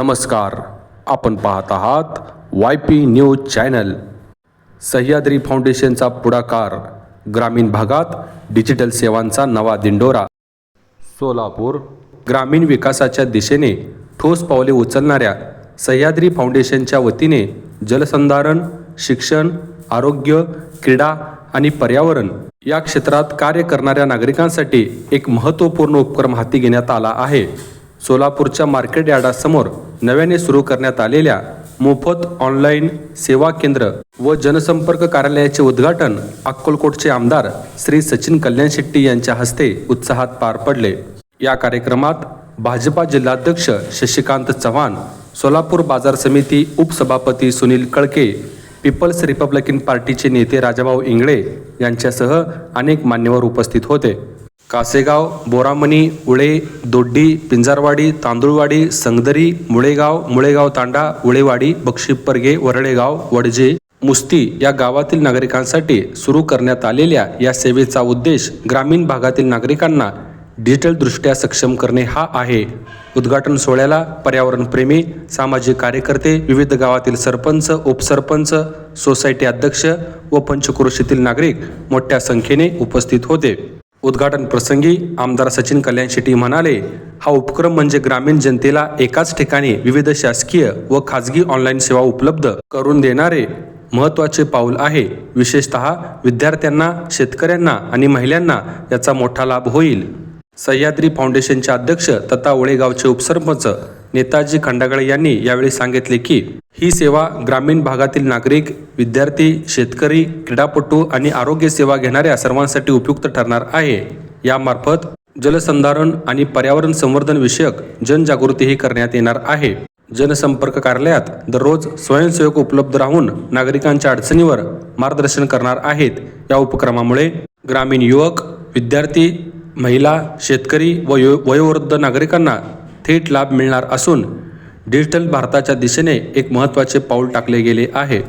नमस्कार आपण पाहत आहात Y P news channel Sahyadri फाउंडेशनचा पुढाकार ग्रामीण भागात डिजिटल सेवांचा नवा दिंडोरा. सोलापूर ग्रामीण विकासाच्या दिशेने ठोस पावले उचलणाऱ्या सह्याद्री फाउंडेशनच्या वतीने जलसंधारण शिक्षण आरोग्य क्रीडा आणि पर्यावरण या क्षेत्रात कार्य करणाऱ्या नागरिकांसाठी एक महत्त्वपूर्ण उपक्रम हाती घेण्यात आला आहे. सोलापूरच्या मार्केट यार्डासमोर नव्याने सुरू करण्यात आलेल्या मोफत ऑनलाईन सेवा केंद्र व जनसंपर्क कार्यालयाचे उद्घाटन अक्कलकोटचे आमदार श्री सचिन कल्याण शेट्टी यांच्या हस्ते उत्साहात पार पडले. या कार्यक्रमात भाजपा जिल्हाध्यक्ष शशिकांत चव्हाण सोलापूर बाजार समिती उपसभापती सुनील कळके पीपल्स रिपब्लिकन पार्टीचे नेते राजाभाऊ इंगळे यांच्यासह अनेक मान्यवर उपस्थित होते. कासेगाव बोरामणी उळे दोड्डी पिंजारवाडी तांदुळवाडी संगदरी मुळेगाव मुळेगाव तांडा उळेवाडी बक्षीपरगे वरळेगाव वडजे मुस्ती या गावातील नागरिकांसाठी सुरू करण्यात आलेल्या या सेवेचा उद्देश ग्रामीण भागातील नागरिकांना डिजिटलदृष्ट्या सक्षम करणे हा आहे. उद्घाटन सोहळ्याला पर्यावरणप्रेमी सामाजिक कार्यकर्ते विविध गावातील सरपंच उपसरपंच सोसायटी अध्यक्ष व पंचक्रोशीतील नागरिक मोठ्या संख्येने उपस्थित होते. उद्घाटन प्रसंगी आमदार सचिन कल्याण शेट्टी म्हणाले हा उपक्रम म्हणजे ग्रामीण जनतेला एकाच ठिकाणी विविध शासकीय व खाजगी ऑनलाईन सेवा उपलब्ध करून देणारे महत्त्वाचे पाऊल आहे. विशेषतः विद्यार्थ्यांना शेतकऱ्यांना आणि महिलांना याचा मोठा लाभ होईल. सह्याद्री फाउंडेशनचे अध्यक्ष तथा ओळेगावचे उपसरपंच नेताजी खंडागळे यांनी यावेळी सांगितले की ही सेवा ग्रामीण भागातील नागरिक विद्यार्थी शेतकरी क्रीडापटू आणि आरोग्य सेवा घेणाऱ्या सर्वांसाठी उपयुक्त ठरणार आहे. यामार्फत जलसंधारण आणि पर्यावरण संवर्धन विषयक जनजागृतीही करण्यात येणार आहे. जनसंपर्क कार्यालयात दररोज स्वयंसेवक उपलब्ध राहून नागरिकांच्या अडचणीवर मार्गदर्शन करणार आहेत. या उपक्रमामुळे ग्रामीण युवक विद्यार्थी महिला शेतकरी व यो वयोवृद्ध नागरिकांना थेट लाभ मिळणार असून डिजिटल भारताच्या दिशेने एक महत्त्वाचे पाऊल टाकले गेले आहे.